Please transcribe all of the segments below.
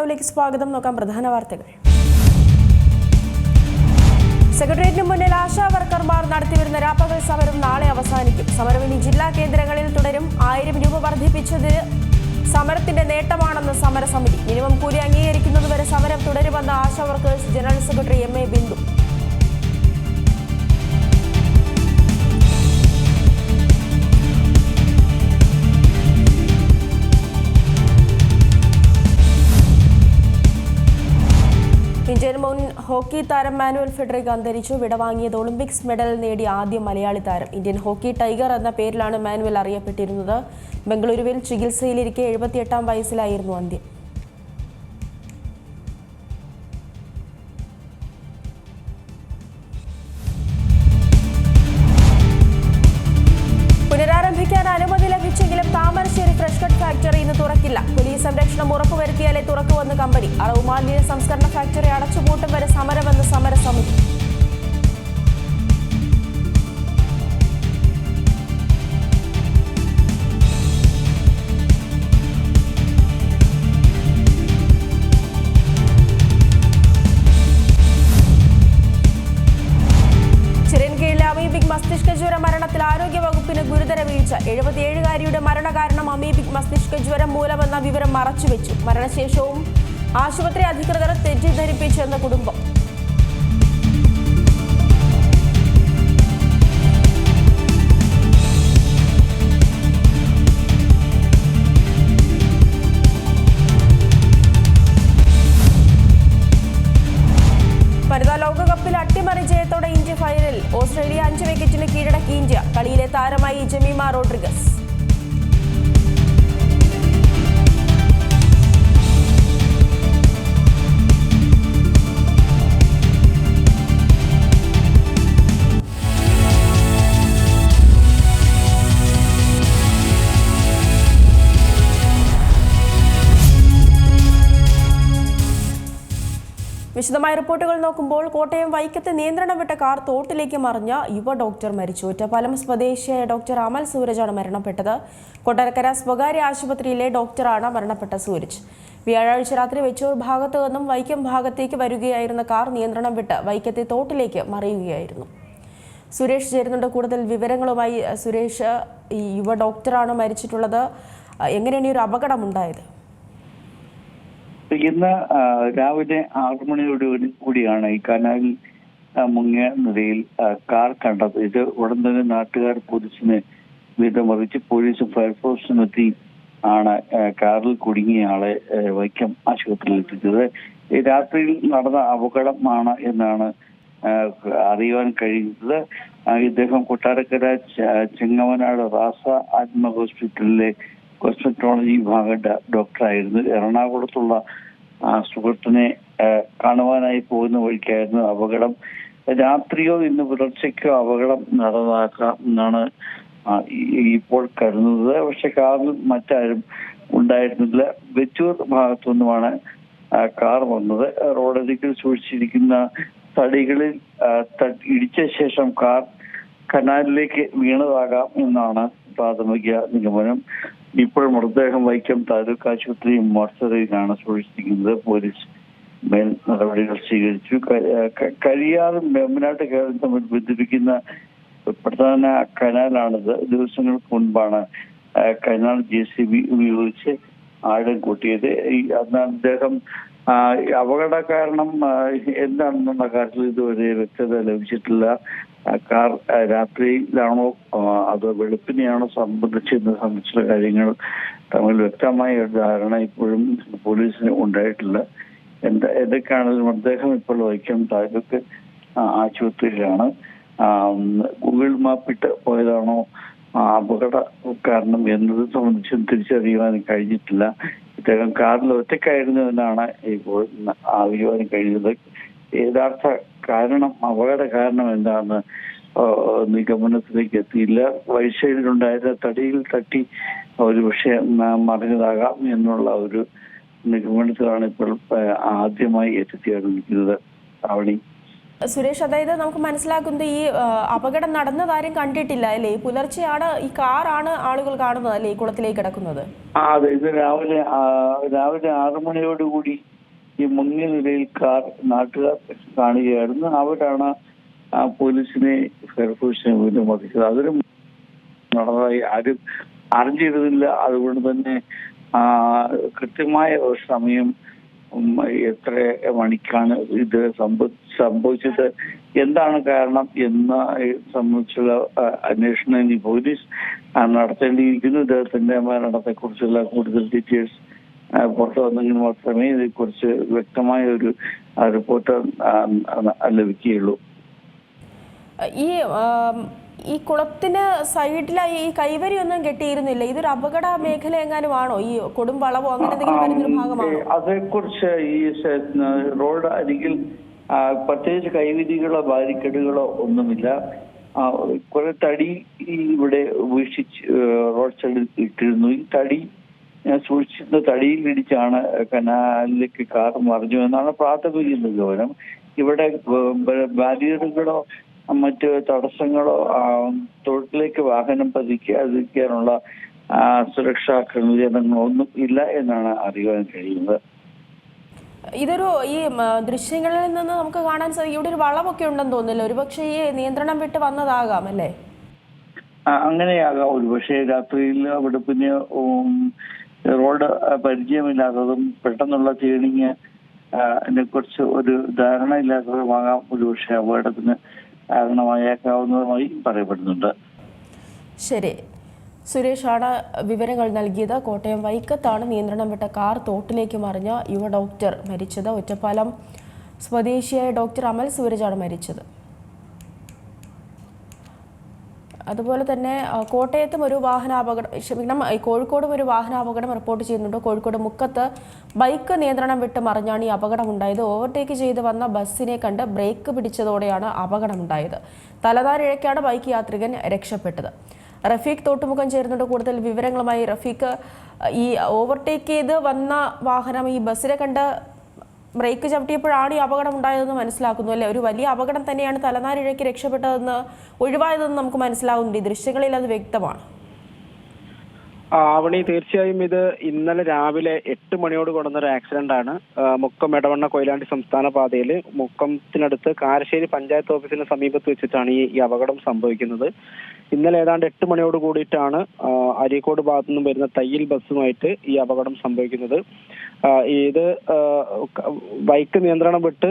നൗലേക്ക് സ്വാഗതം. നോക്കാം പ്രധാന വാർത്തകൾ. സെക്രട്ടേറിയറ്റിന് മുന്നിൽ ആശാ വർക്കർമാർ നടത്തിവരുന്ന രാപ്പകൽ സമരം നാളെ അവസാനിക്കും. സമരം ഇനി ജില്ലാ കേന്ദ്രങ്ങളിൽ തുടരും. ആയിരം രൂപ വർദ്ധിപ്പിച്ചത് സമരത്തിന്റെ നേട്ടമാണെന്ന് സമരസമിതി. മിനിമം കൂലി അംഗീകരിക്കുന്നതുവരെ സമരം തുടരുമെന്ന് ASHA workers general secretary M A Bindu. Indian മുൻ ഹോക്കി താരം മാനുവൽ ഫെഡറിക് അന്തരിച്ചു. വിടവാങ്ങിയത് ഒളിമ്പിക്സ് മെഡൽ നേടിയ ആദ്യ മലയാളി താരം. ഇന്ത്യൻ ഹോക്കി ടൈഗർ എന്ന പേരിലാണ് മാനുവൽ അറിയപ്പെട്ടിരുന്നത്. ബംഗളൂരുവിൽ ചികിത്സയിലിരിക്കെ എഴുപത്തിയെട്ടാം വയസ്സിലായിരുന്നു അന്ത്യം. വിശദമായ റിപ്പോർട്ടുകൾ നോക്കുമ്പോൾ കോട്ടയം വൈക്കത്ത് നിയന്ത്രണം വിട്ട കാർ തോട്ടിലേക്ക് മറിഞ്ഞ യുവ ഡോക്ടർ മരിച്ചു. ഒറ്റപ്പാലം സ്വദേശിയായ ഡോക്ടർ അമൽ സൂരജാണ് മരണപ്പെട്ടത്. കൊട്ടാരക്കര സ്വകാര്യ ആശുപത്രിയിലെ ഡോക്ടറാണ് മരണപ്പെട്ട സൂരജ്. വ്യാഴാഴ്ച രാത്രി വെച്ചൂർ ഭാഗത്തു നിന്നും വൈക്കം ഭാഗത്തേക്ക് വരികയായിരുന്ന കാർ നിയന്ത്രണം വിട്ട് വൈക്കത്തെ തോട്ടിലേക്ക് മറിയുകയായിരുന്നു. സുരേഷ് ചേരുന്നുണ്ട്. കൂടുതൽ വിവരങ്ങളുമായി സുരേഷ് ഈ യുവ ഡോക്ടറാണ് മരിച്ചിട്ടുള്ളത്. എങ്ങനെയാണ് ഈ ഒരു അപകടമുണ്ടായത് ഇന്ന് രാവിലെ ആറു മണിയോട് കൂടിയാണ് ഈ കനാലിൽ മുങ്ങിയ നിലയിൽ കാർ കണ്ടത്. ഇത് ഉടൻ തന്നെ നാട്ടുകാർ പോലീസിന് വിധമറിച്ച് പോലീസും ഫയർഫോഴ്സും എത്തി ആണ് കാറിൽ കുടുങ്ങിയ ആളെ വൈക്കം ആശുപത്രിയിൽ എത്തിച്ചത്. രാത്രിയിൽ നടന്ന അപകടമാണ് എന്നാണ് അറിയുവാൻ കഴിയുന്നത്. ഇദ്ദേഹം കൊട്ടാരക്കര ചെങ്ങവനാട് റാസ ആത്മ ഹോസ്പിറ്റലിലെ കോസ്മെറ്റോളജി വിഭാഗ ഡോക്ടറായിരുന്നു. എറണാകുളത്തുള്ള സുഹൃത്തിനെ കാണുവാനായി പോകുന്ന വഴിക്കായിരുന്നു അപകടം. രാത്രിയോ ഇന്ന് പുലർച്ചയ്ക്കോ അപകടം നടന്നാക്കാം എന്നാണ് ഇപ്പോൾ കരുതുന്നത്. പക്ഷെ കാറിൽ മറ്റാരും ഉണ്ടായിരുന്നില്ല. വെച്ചൂർ ഭാഗത്തുനിന്നുമാണ് കാർ വന്നത്. റോഡരികിൽ സൂക്ഷിച്ചിരിക്കുന്ന തടികളിൽ ഇടിച്ച ശേഷം കാർ കനാലിലേക്ക് വീണതാകാം എന്നാണ് പ്രാഥമിക നിഗമനം. ഇപ്പോൾ മൃതദേഹം വൈക്കം താലൂക്ക് ആശുപത്രി മോർച്ചറിയിലാണ് സൂക്ഷിച്ചിരിക്കുന്നത്. പോലീസ് മേൽ നടപടികൾ സ്വീകരിച്ചു. കഴിയാറും വേമ്പനാട്ട് കേരളം തമ്മിൽ ബന്ധിപ്പിക്കുന്ന പ്രധാന കനാലാണിത്. ദിവസങ്ങൾക്ക് മുൻപാണ് കനാൽ ജെ സി ബി ഉപയോഗിച്ച് ആഴം കൂട്ടിയത്. അന്ന് അദ്ദേഹം അപകട കാരണം എന്താണെന്നുള്ള കാര്യത്തിൽ ഇതുവരെ വ്യക്തത ലഭിച്ചിട്ടില്ല. കാർ രാത്രിയിലാണോ അത് വെളുപ്പിനെയാണോ ഇന്ന് സംബന്ധിച്ചുള്ള കാര്യങ്ങൾ തമ്മിൽ വ്യക്തമായ ഒരു ധാരണ ഇപ്പോഴും പോലീസിന് ഉണ്ടായിട്ടില്ല. എന്താ ഏതൊക്കെയാണെങ്കിലും അദ്ദേഹം ഇപ്പോൾ വൈക്കം താലൂക്ക് ആശുപത്രിയിലാണ്? ഗൂഗിൾ മാപ്പ് മാപ്പിട്ട് പോയതാണോ? അപകട കാരണം എന്നത് സംബന്ധിച്ചും തിരിച്ചറിയുവാൻ കഴിഞ്ഞിട്ടില്ല. ഇദ്ദേഹം കാറിൽ ഒറ്റക്കായിരുന്നു എന്നാണ് ഇപ്പോൾ അറിയുവാൻ കഴിയുന്നത് യഥാർത്ഥ കാരണം അപകട കാരണം എന്താണെന്ന് നിഗമനത്തിലേക്ക് എത്തിയില്ല. വഴിസൈഡിലുണ്ടായിരുന്ന തടിയിൽ തട്ടി ഒരു പക്ഷേ മറിഞ്ഞതാകാം എന്നുള്ള ഒരു നിഗമനത്തിലാണ് ഇപ്പോൾ ആദ്യമായി എത്തിച്ചേർന്നിരിക്കുന്നത് അവണി സുരേഷ് അതായത് നമുക്ക് മനസ്സിലാക്കുന്നത് ഈ അപകടം നടന്നതാരും കണ്ടിട്ടില്ല അല്ലേ? പുലർച്ചെയാണ് ഈ കാറാണ് ആളുകൾ കാണുന്നത് അല്ലേ? ഈ കുളത്തിലേക്ക് കിടക്കുന്നത്. ആ അതെ. ഇത് രാവിലെ രാവിലെ ആറു മണിയോടുകൂടി ഈ മുങ്ങിയ നിലയിൽ കാർ നാട്ടുകാർ കാണുകയായിരുന്നു. അവരാണ് ആ പോലീസിനെ ഫയർഫോഴ്സിനെ വീണ്ടും വധിച്ചത് അതൊരു നടന്നതായി ആരും അറിഞ്ഞിരുന്നില്ല. അതുകൊണ്ട് തന്നെ ആ കൃത്യമായ ഒരു സമയം എത്ര മണിക്കാണ് ഇത് സംഭവ- സംഭവിച്ചത്? എന്താണ് കാരണം എന്ന സംബന്ധിച്ചുള്ള അന്വേഷണം ഇനി പോലീസ് നടത്തേണ്ടിയിരിക്കുന്നു. ഇദ്ദേഹത്തിന്റെ മരണത്തെ കുറിച്ചുള്ള കൂടുതൽ ഡീറ്റെയിൽസ് പുറത്തു വന്നെങ്കിൽ മാത്രമേ ഇതേക്കുറിച്ച് വ്യക്തമായ ഒരു റിപ്പോർട്ട് ലഭിക്കുകയുള്ളൂ. ഈ ഈ കുളത്തിന് സൈഡിലായി ഈ കൈവരി ഒന്നും കെട്ടിയിരുന്നില്ല. ഇതൊരു അപകട മേഖല എങ്ങാനും ആണോ ഈ കൊടും വളവോ അങ്ങനെ എന്തെങ്കിലും വരുന്നൊരു ഭാഗമാണോ? അതേക്കുറിച്ച് ഈ റോഡ് അരികിൽ പ്രത്യേകിച്ച് കൈവരികളോ ബാരിക്കേഡുകളോ ഒന്നുമില്ല. കുറെ തടി ഇവിടെ വീക്ഷിച്ച് റോഡ് സൈഡിൽ ഇട്ടിരുന്നു. ഈ തടി ഞാൻ സൂക്ഷിച്ചിരുന്ന തടിയിൽ ഇടിച്ചാണ് കനാലിലേക്ക് കാർ മറിഞ്ഞു എന്നാണ് പ്രാഥമിക നിഗമനം ഇവിടെ ബാരിയറുകളോ മറ്റ് തടസ്സങ്ങളോ തൊഴിലേക്ക് വാഹനം പതിക്കാതിരിക്കാനുള്ള സുരക്ഷാ ക്രമീകരണങ്ങളോ ഒന്നും ഇല്ല എന്നാണ് അറിയാൻ കഴിയുന്നത്. ഇതൊരു ഈ ദൃശ്യങ്ങളിൽ നിന്ന് നമുക്ക് കാണാൻ സാധിക്കും ഇവിടെ ഒരു വളവൊക്കെ ഉണ്ടെന്ന് തോന്നുന്നില്ല. ഒരുപക്ഷെ ഈ നിയന്ത്രണം വിട്ട് വന്നതാകാം അല്ലേ? അങ്ങനെയാകാം. ഒരുപക്ഷെ രാത്രിയിൽ അവിടെ പിന്നെ റോഡ് പരിചയമില്ലാത്തതും പെട്ടെന്നുള്ള ടേണിങ് കുറിച്ച് ഒരു ധാരണ ഇല്ലാത്തതുമാകാം ഒരുപക്ഷെ അപകടത്തിന് കാരണമായേക്കാവുന്നതുമായി പറയപ്പെടുന്നുണ്ട്. ശരി. സുരേഷാണ് വിവരങ്ങൾ നൽകിയത്. കോട്ടയം വൈക്കത്താണ് നിയന്ത്രണം വിട്ട കാർ തോട്ടിലേക്ക് മറിഞ്ഞ യുവ ഡോക്ടർ മരിച്ചത്. ഒറ്റപ്പാലം സ്വദേശിയായ ഡോക്ടർ അമൽ സൂരജാണ് മരിച്ചത്. അതുപോലെ തന്നെ കോട്ടയത്തും ഒരു വാഹനാപകടം ക്ഷമിക്കണം കോഴിക്കോടും ഒരു വാഹനാപകടം റിപ്പോർട്ട് ചെയ്യുന്നുണ്ട്. കോഴിക്കോട് മുക്കത്ത് ബൈക്ക് നിയന്ത്രണം വിട്ട് മറിഞ്ഞാണ് ഈ അപകടം ഉണ്ടായത്. ഓവർടേക്ക് ചെയ്ത് വന്ന ബസ്സിനെ കണ്ട് ബ്രേക്ക് പിടിച്ചതോടെയാണ് അപകടമുണ്ടായത് തലതാരിഴയ്ക്കാണ് ബൈക്ക് യാത്രികൻ രക്ഷപ്പെട്ടത്. റഫീഖ് തോട്ടുമുഖം ചേരുന്നുണ്ട്. കൂടുതൽ വിവരങ്ങളുമായി റഫീഖ് ഈ ഓവർടേക്ക് ചെയ്ത് വന്ന വാഹനം ഈ ബസ്സിനെ കണ്ട് ബ്രേക്ക് ചവിട്ടിയപ്പോഴാണ് ഈ അപകടം ഉണ്ടായതെന്ന് മനസ്സിലാക്കുന്നു അല്ലേ? ഒരു വലിയ അപകടം തന്നെയാണ് തലനാരിഴയ്ക്ക് രക്ഷപ്പെട്ടതെന്ന് ഒഴിവായതെന്ന് നമുക്ക് മനസ്സിലാകുന്നുണ്ട്. ഈ ദൃശ്യങ്ങളിൽ അത് വ്യക്തമാണ്. ആവണി തീർച്ചയായും ഇത് ഇന്നലെ രാവിലെ എട്ട് മണിയോട് കൊണ്ടുവന്ന ഒരു ആക്സിഡന്റ് ആണ്. മുക്കം എടവണ്ണ കൊയിലാണ്ടി സംസ്ഥാന പാതയിൽ മുക്കത്തിനടുത്ത് കാരശ്ശേരി പഞ്ചായത്ത് ഓഫീസിന് സമീപത്ത് വെച്ചിട്ടാണ് ഈ അപകടം സംഭവിക്കുന്നത്. ഇന്നലെ ഏതാണ്ട് എട്ട് മണിയോട് കൂടിയിട്ടാണ് അരീക്കോട് ഭാഗത്തു നിന്നും വരുന്ന തയ്യൽ ബസ്സുമായിട്ട് ഈ അപകടം സംഭവിക്കുന്നത്. ഇത് ബൈക്ക് നിയന്ത്രണം വിട്ട്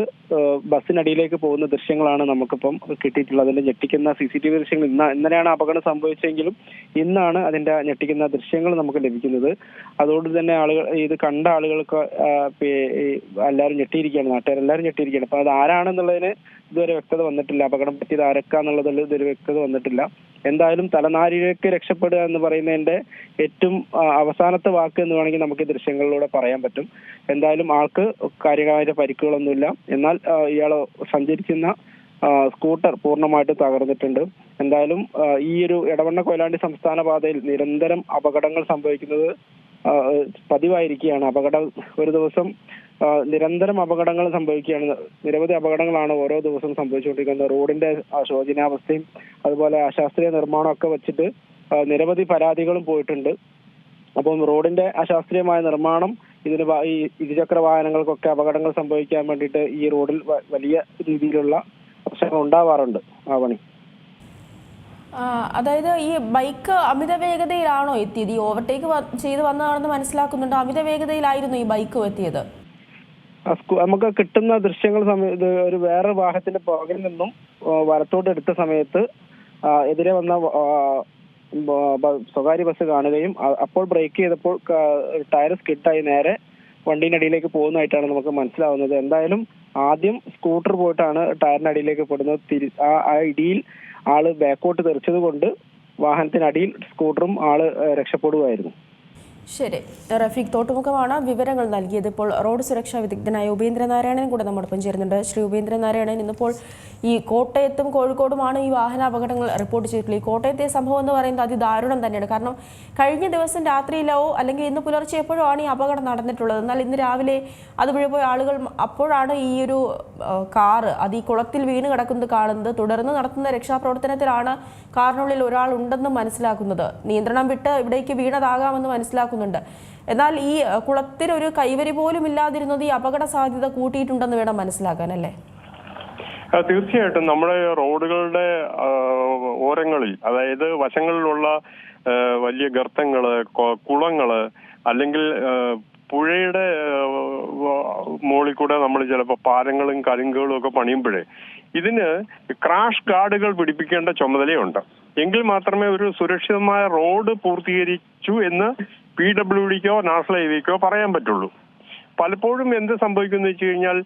ബസ്സിനടിയിലേക്ക് പോകുന്ന ദൃശ്യങ്ങളാണ് നമുക്കിപ്പം കിട്ടിയിട്ടുള്ളത്. അതിന്റെ ഞെട്ടിക്കുന്ന സി സി ടി വി ദൃശ്യങ്ങൾ ഇന്ന ഇന്നലെയാണ് അപകടം സംഭവിച്ചെങ്കിലും ഇന്നാണ് അതിന്റെ ഞെട്ടിക്കുന്ന ദൃശ്യങ്ങൾ നമുക്ക് ലഭിക്കുന്നത്. അതുകൊണ്ട് തന്നെ ആളുകൾ ഇത് കണ്ട ആളുകൾക്ക് എല്ലാവരും ഞെട്ടിയിരിക്കുകയാണ്. നാട്ടുകാരെല്ലാവരും ഞെട്ടിയിരിക്കുകയാണ്. അപ്പൊ അത് ആരാണെന്നുള്ളതിന് ഇതുവരെ വ്യക്തത വന്നിട്ടില്ല. അപകടം പറ്റിയത് ആരൊക്കാന്നുള്ളതിൽ ഇതുവരെ വ്യക്തത വന്നിട്ടില്ല. എന്തായാലും തലനാരിഴയ്ക്ക് രക്ഷപ്പെടുക എന്ന് പറയുന്നതിന്റെ ഏറ്റവും അവസാനത്തെ വാക്ക് എന്ന് വേണമെങ്കിൽ നമുക്ക് ഈ ദൃശ്യങ്ങളിലൂടെ പറയാൻ പറ്റും. എന്തായാലും ആൾക്ക് കാര്യമായ പരിക്കുകളൊന്നുമില്ല. എന്നാൽ ഇയാൾ സഞ്ചരിക്കുന്ന സ്കൂട്ടർ പൂർണമായിട്ട് തകർന്നിട്ടുണ്ട്. എന്തായാലും ഈ ഒരു ഇടവണ്ണ കൊയിലാണ്ടി സംസ്ഥാന പാതയിൽ നിരന്തരം അപകടങ്ങൾ സംഭവിക്കുന്നത് പതിവായിരിക്കുകയാണ്. അപകടം ഒരു ദിവസം നിരന്തരം അപകടങ്ങൾ സംഭവിക്കുകയാണ്. നിരവധി അപകടങ്ങളാണ് ഓരോ ദിവസവും സംഭവിച്ചുകൊണ്ടിരിക്കുന്നത്. റോഡിന്റെ ശോചനാവസ്ഥയും അതുപോലെ അശാസ്ത്രീയ നിർമ്മാണം ഒക്കെ വെച്ചിട്ട് നിരവധി പരാതികളും പോയിട്ടുണ്ട്. അപ്പം റോഡിന്റെ അശാസ്ത്രീയമായ നിർമ്മാണം ഇതിന് ഈ ഇരുചക്ര വാഹനങ്ങൾക്കൊക്കെ അപകടങ്ങൾ സംഭവിക്കാൻ വേണ്ടിയിട്ട് ഈ റോഡിൽ വലിയ രീതിയിലുള്ള പ്രശ്നങ്ങൾ ഉണ്ടാവാറുണ്ട്. ആ പണി. അതായത് ഈ ബൈക്ക് അമിത വേഗതയിലാണോ എത്തിയത്? ഈ ഓവർടേക്ക് ചെയ്ത് വന്നതാണെന്ന് മനസ്സിലാക്കുന്നുണ്ട്. അമിത വേഗതയിലായിരുന്നു ഈ ബൈക്ക് എത്തിയത്. നമുക്ക് കിട്ടുന്ന ദൃശ്യങ്ങൾ സമയത്ത് ഒരു വേറെ വാഹനത്തിന്റെ പുറകിൽ നിന്നും വലത്തോട്ട് എടുത്ത സമയത്ത് എതിരെ വന്ന സ്വകാര്യ ബസ് കാണുകയും അപ്പോൾ ബ്രേക്ക് ചെയ്തപ്പോൾ ടയർ സ്കിഡായി നേരെ വണ്ടീനടിയിലേക്ക് പോകുന്നതായിട്ടാണ് നമുക്ക് മനസ്സിലാവുന്നത്. എന്തായാലും ആദ്യം സ്കൂട്ടർ പോയിട്ടാണ് ടയറിന്റെ അടിയിലേക്ക് പെടുന്നത് ആ ഇടിയിൽ ആൾ ബാക്കോട്ട് തെറിച്ചത് കൊണ്ട് വാഹനത്തിനടിയിൽ സ്കൂട്ടറും ആൾ രക്ഷപ്പെടുകയായിരുന്നു ശരി. റഫീഖ് തോട്ടുമുഖമാണ് വിവരങ്ങൾ നൽകിയത്. ഇപ്പോൾ റോഡ് സുരക്ഷാ വിദഗ്ധനായ ഉപേന്ദ്രനാരായണൻ കൂടെ നമ്മോടൊപ്പം ചേരുന്നുണ്ട്. ശ്രീ ഉപേന്ദ്രനാരായണൻ ഇന്നിപ്പോൾ ഈ കോട്ടയത്തും കോഴിക്കോടുമാണ് ഈ വാഹന അപകടങ്ങൾ റിപ്പോർട്ട് ചെയ്തിട്ടുള്ളത്. ഈ കോട്ടയത്തെ സംഭവം എന്ന് പറയുന്നത് അതിദാരുണം തന്നെയാണ്. കാരണം കഴിഞ്ഞ ദിവസം രാത്രിയിലോ അല്ലെങ്കിൽ ഇന്ന് പുലർച്ചെ എപ്പോഴോ ആണ് ഈ അപകടം നടന്നിട്ടുള്ളത്. എന്നാൽ ഇന്ന് രാവിലെ അതുവഴി പോയ ആളുകൾ അപ്പോഴാണ് ഈ ഒരു കാറ് അത് ഈ കുളത്തിൽ വീണ് കിടക്കുന്നത് കാണുന്നത്. തുടർന്ന് നടത്തുന്ന രക്ഷാപ്രവർത്തനത്തിലാണ് കാറിനുള്ളിൽ ഒരാൾ ഉണ്ടെന്ന് മനസ്സിലാക്കുന്നത്. നിയന്ത്രണം വിട്ട് ഇവിടേക്ക് വീണതാകാമെന്ന് മനസ്സിലാക്കുന്നുണ്ട് മനസ്സിലാക്കുന്നുണ്ട് എന്നാൽ ഈ കുളത്തിനൊരു കൈവരി പോലും ഇല്ലാതിരുന്നത് ഈ അപകട സാധ്യത കൂട്ടിയിട്ടുണ്ടെന്ന് വേണം മനസ്സിലാക്കാൻ അല്ലേ? തീർച്ചയായിട്ടും നമ്മുടെ റോഡുകളുടെ ഓരങ്ങളിൽ അതായത് വശങ്ങളിലുള്ള വലിയ ഗർത്തങ്ങൾ കുളങ്ങൾ അല്ലെങ്കിൽ പുഴയുടെ മുകളിൽ കൂടെ നമ്മൾ ചിലപ്പോൾ പാലങ്ങളും കലുങ്കുകളും ഒക്കെ പണിയുമ്പോഴേ ഇതിന് ക്രാഷ് ഗാർഡുകൾ പിടിപ്പിക്കേണ്ട ചുമതലയുണ്ട്. എങ്കിൽ മാത്രമേ ഒരു സുരക്ഷിതമായ റോഡ് പൂർത്തീകരിച്ചു എന്ന് പി ഡബ്ല്യു ഡിക്കോ നാഷണൽ ഹൈവേക്കോ പറയാൻ പറ്റുള്ളൂ. പലപ്പോഴും എന്ത് സംഭവിക്കുന്നു വെച്ച് കഴിഞ്ഞാൽ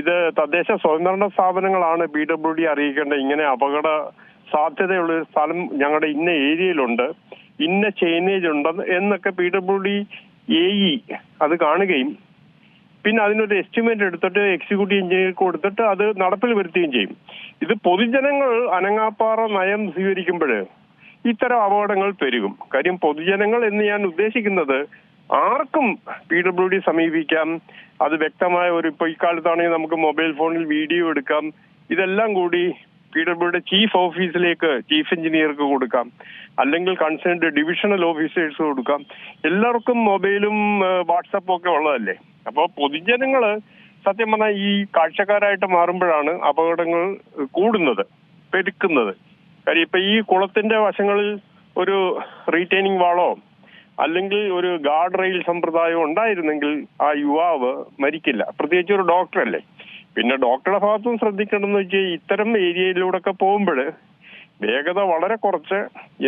ഇത് തദ്ദേശ സ്വയംഭരണ സ്ഥാപനങ്ങളാണ് പി ഡബ്ല്യു ഡി അറിയിക്കേണ്ട ഇങ്ങനെ അപകട സാധ്യതയുള്ള ഒരു സ്ഥലം ഞങ്ങളുടെ ഇന്ന ഏരിയയിലുണ്ട് ഇന്ന ചെയിനേജ് ഉണ്ട് എന്നൊക്കെ P W D A E അത് കാണുകയും പിന്നെ അതിനൊരു എസ്റ്റിമേറ്റ് എടുത്തിട്ട് എക്സിക്യൂട്ടീവ് എഞ്ചിനീയർക്ക് കൊടുത്തിട്ട് അത് നടപ്പിൽ വരുത്തുകയും ചെയ്യും. ഇത് പൊതുജനങ്ങൾ അനങ്ങാപ്പാറ നയം സ്വീകരിക്കുമ്പോൾ ഇത്തരം അപകടങ്ങൾ പെരുകും. കാര്യം പൊതുജനങ്ങൾ എന്ന് ഞാൻ ഉദ്ദേശിക്കുന്നത് ആർക്കും പി ഡബ്ല്യു ഡി സമീപിക്കാം. അത് വ്യക്തമായ ഒരു ഇപ്പൊ ഇക്കാലത്താണെങ്കിൽ നമുക്ക് മൊബൈൽ ഫോണിൽ വീഡിയോ എടുക്കാം. ഇതെല്ലാം കൂടി പി ഡബ്ല്യുയുടെ ചീഫ് ഓഫീസിലേക്ക് ചീഫ് എഞ്ചിനീയർക്ക് കൊടുക്കാം. അല്ലെങ്കിൽ കൺസേൺഡ് ഡിവിഷണൽ ഓഫീസേഴ്സ് കൊടുക്കാം. എല്ലാവർക്കും മൊബൈലും വാട്സപ്പും ഒക്കെ ഉള്ളതല്ലേ? അപ്പോൾ പൊതുജനങ്ങൾ സത്യം പറഞ്ഞാൽ ഈ കാഴ്ചക്കാരായിട്ട് മാറുമ്പോഴാണ് അപകടങ്ങൾ കൂടുന്നത് പെരുക്കുന്നത്. കാര്യം ഇപ്പൊ ഈ കുളത്തിന്റെ വശങ്ങളിൽ ഒരു റീറ്റെയിനിങ് വാളോ അല്ലെങ്കിൽ ഒരു ഗാർഡ് റെയിൽ സമ്പ്രദായം ഉണ്ടായിരുന്നെങ്കിൽ ആ യുവാവ് മരിക്കില്ല. പ്രത്യേകിച്ച് ഒരു ഡോക്ടറല്ലേ പിന്നെ ഡോക്ടറുടെ ഭാഗത്തും ശ്രദ്ധിക്കണമെന്ന് വെച്ചാൽ ഇത്തരം ഏരിയയിലൂടെ ഒക്കെ പോകുമ്പോൾ വേഗത വളരെ കുറച്ച്.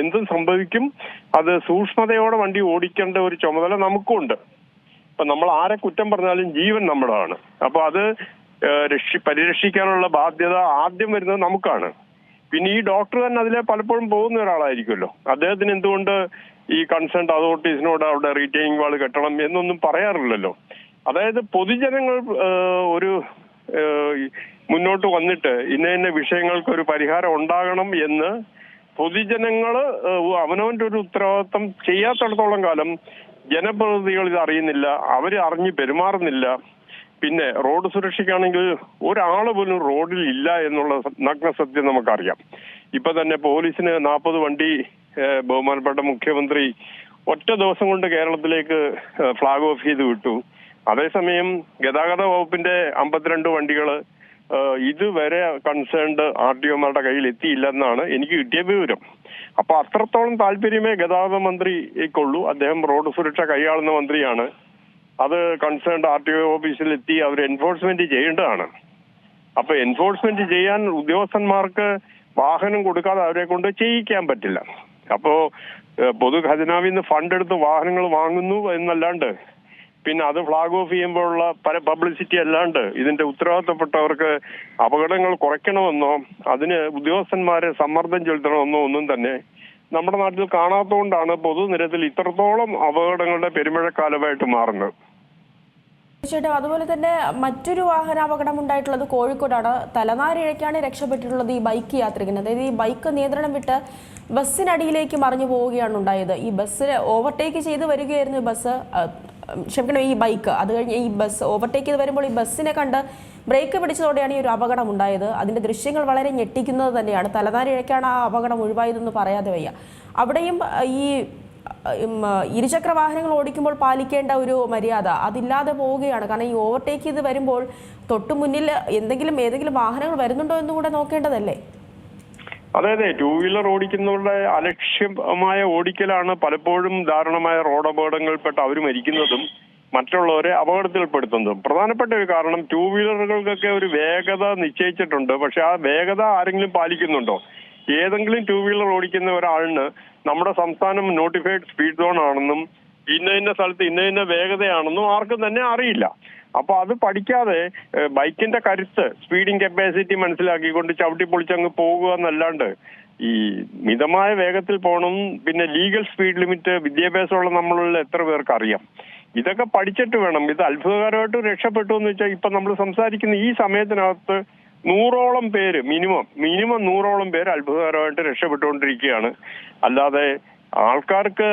എന്തും സംഭവിക്കും. അത് സൂക്ഷ്മതയോടെ വണ്ടി ഓടിക്കേണ്ട ഒരു ചുമതല നമുക്കുണ്ട് ഇപ്പൊ നമ്മൾ ആരെ കുറ്റം പറഞ്ഞാലും ജീവൻ നമ്മുടെയാണ് അപ്പൊ അത് രക്ഷി പരിരക്ഷിക്കാനുള്ള ബാധ്യത ആദ്യം വരുന്നത് നമുക്കാണ്. പിന്നെ ഈ ഡോക്ടർ തന്നെ അതിലെ പലപ്പോഴും പോകുന്ന ഒരാളായിരിക്കുമല്ലോ. അദ്ദേഹത്തിന് എന്തുകൊണ്ട് ഈ കൺസേൺ അതോറിറ്റീസിനോട് അവിടെ റീറ്റെയിനിങ് വാൾ കെട്ടണം എന്നൊന്നും പറയാറില്ലല്ലോ. അതായത് പൊതുജനങ്ങൾ ഒരു മുന്നോട്ട് വന്നിട്ട് ഇന്ന ഇന്ന വിഷയങ്ങൾക്ക് ഒരു പരിഹാരം ഉണ്ടാകണം എന്ന് പൊതുജനങ്ങൾ അവനവന്റെ ഒരു ഉത്തരവാദിത്വം ചെയ്യാത്തിടത്തോളം കാലം ജനപ്രതിനിധികൾ ഇത് അറിയുന്നില്ല. അവർ അറിഞ്ഞ് പെരുമാറുന്നില്ല. പിന്നെ റോഡ് സുരക്ഷയ്ക്കാണെങ്കിൽ ഒരാൾ പോലും റോഡിൽ ഇല്ല എന്നുള്ള നഗ്ന സത്യം നമുക്കറിയാം. ഇപ്പൊ തന്നെ പോലീസിന് നാൽപ്പത് വണ്ടി ബഹുമാനപ്പെട്ട മുഖ്യമന്ത്രി ഒറ്റ ദിവസം കൊണ്ട് കേരളത്തിലേക്ക് ഫ്ളാഗ് ഓഫ് ചെയ്ത് വിട്ടു. അതേസമയം ഗതാഗത വകുപ്പിന്റെ അമ്പത്തിരണ്ട് വണ്ടികൾ ഇതുവരെ കൺസേൺഡ് ആർ ടി ഒമാരുടെ കയ്യിൽ എത്തിയില്ലെന്നാണ് എനിക്ക് കിട്ടിയ വിവരം. അപ്പൊ അത്രത്തോളം താല്പര്യമേ ഗതാഗത മന്ത്രിക്കുള്ളൂ. അദ്ദേഹം റോഡ് സുരക്ഷ കൈയാളുന്ന മന്ത്രിയാണ്. അത് കൺസേൺഡ് ആർ ടി ഒ ഓഫീസിൽ എത്തി അവർ എൻഫോഴ്സ്മെന്റ് ചെയ്യേണ്ടതാണ്. അപ്പൊ എൻഫോഴ്സ്മെന്റ് ചെയ്യാൻ ഉദ്യോഗസ്ഥന്മാർക്ക് വാഹനം കൊടുക്കാതെ അവരെ കൊണ്ട് ചെയ്യിക്കാൻ പറ്റില്ല. അപ്പോ പൊതു ഖജനാവിൽ നിന്ന് ഫണ്ട് എടുത്ത് വാഹനങ്ങൾ വാങ്ങുന്നു എന്നല്ലാണ്ട് പിന്നെ അത് ഫ്ലാഗ് ഓഫ് ചെയ്യുമ്പോഴുള്ള പല പബ്ലിസിറ്റി അല്ലാണ്ട് ഇതിന്റെ ഉത്തരവാദിത്തപ്പെട്ടവർക്ക് അപകടങ്ങൾ കുറയ്ക്കണമെന്നോ അതിന് ഉദ്യോഗസ്ഥന്മാരെ സമ്മർദ്ദം ചെലുത്തണമെന്നോ ഒന്നും തന്നെ നമ്മുടെ നാട്ടിൽ കാണാത്തതുകൊണ്ടാണ് പൊതുനിരത്തിൽ ഇത്രത്തോളം അപകടങ്ങളുടെ പെരുമഴക്കാലമായിട്ട് മാറുന്നത്. തീർച്ചയായിട്ടും അതുപോലെ തന്നെ മറ്റൊരു വാഹനാപകടം ഉണ്ടായിട്ടുള്ളത് കോഴിക്കോടാണ്. തലനാരിഴയ്ക്കാണ് രക്ഷപ്പെട്ടിട്ടുള്ളത് ഈ ബൈക്ക് യാത്രികൻ അതായത് ഈ ബൈക്ക് നിയന്ത്രണം വിട്ട് ബസ്സിനടിയിലേക്ക് മറിഞ്ഞു പോവുകയാണ് ഉണ്ടായത്. ഈ ബസ് ഓവർടേക്ക് ചെയ്ത് വരികയായിരുന്നു ബസ്. ക്ഷമിക്കണം ഈ ബൈക്ക്. അത് കഴിഞ്ഞ് ഈ ബസ് ഓവർടേക്ക് ചെയ്ത് വരുമ്പോൾ ഈ ബസ്സിനെ കണ്ട് ബ്രേക്ക് പിടിച്ചതോടെയാണ് ഈ ഒരു അപകടം ഉണ്ടായത്. അതിന്റെ ദൃശ്യങ്ങൾ വളരെ ഞെട്ടിക്കുന്നത് തന്നെയാണ്. തലനാരിഴയ്ക്കാണ് ആ അപകടം ഒഴിവായതെന്ന് പറയാതെ വയ്യ. അവിടെയും ഈ ഇരുചക്ര വാഹനങ്ങൾ ഓടിക്കുമ്പോൾ പാലിക്കേണ്ട ഒരു മര്യാദ. അതില്ലാതെ പോവുകയാണ്. കാരണം ഈ ഓവർടേക്ക് ചെയ്ത് വരുമ്പോൾ തൊട്ടു മുന്നിൽ എന്തെങ്കിലും ഏതെങ്കിലും വാഹനങ്ങൾ വരുന്നുണ്ടോ എന്ന് കൂടെ നോക്കേണ്ടതല്ലേ? അതെ അതെ. ടൂ വീലർ ഓടിക്കുന്നവരുടെ അലക്ഷ്യമായ ഓടിക്കലാണ് പലപ്പോഴും ദാരുണമായ റോഡ് അപകടങ്ങളിൽപ്പെട്ട് അവർ മരിക്കുന്നതും മറ്റുള്ളവരെ അപകടത്തിൽപ്പെടുത്തുന്നതും. പ്രധാനപ്പെട്ട ഒരു കാരണം ടൂ വീലറുകൾക്കൊക്കെ ഒരു വേഗത നിശ്ചയിച്ചിട്ടുണ്ട്. പക്ഷെ ആ വേഗത ആരെങ്കിലും പാലിക്കുന്നുണ്ടോ? ഏതെങ്കിലും ടൂ വീലർ ഓടിക്കുന്ന ഒരാളിന് നമ്മുടെ സംസ്ഥാനം നോട്ടിഫൈഡ് സ്പീഡ് സോൺ ആണെന്നും ഇന്ന ഇന്ന സ്ഥലത്ത് ഇന്ന ഇന്ന വേഗതയാണെന്നും ആർക്കും തന്നെ അറിയില്ല. അപ്പൊ അത് പഠിക്കാതെ ബൈക്കിന്റെ കരുത്ത് സ്പീഡിംഗ് കപ്പാസിറ്റി മനസ്സിലാക്കിക്കൊണ്ട് ചവിട്ടി പൊളിച്ചങ്ങ് പോകുക എന്നല്ലാണ്ട് ഈ മിതമായ വേഗത്തിൽ പോകണം പിന്നെ ലീഗൽ സ്പീഡ് ലിമിറ്റ് വിദ്യാഭ്യാസമുള്ള നമ്മളുള്ള എത്ര പേർക്ക് അറിയാം ഇതൊക്കെ പഠിച്ചിട്ട് വേണം. ഇത് അത്ഭുതകരമായിട്ട് രക്ഷപ്പെട്ടു എന്ന് വെച്ചാൽ ഇപ്പൊ നമ്മൾ സംസാരിക്കുന്ന ഈ സമയത്തിനകത്ത് നൂറോളം പേര് മിനിമം മിനിമം നൂറോളം പേര് അത്ഭുതകരമായിട്ട് രക്ഷപ്പെട്ടുകൊണ്ടിരിക്കുകയാണ്. അല്ലാതെ ആൾക്കാർക്ക്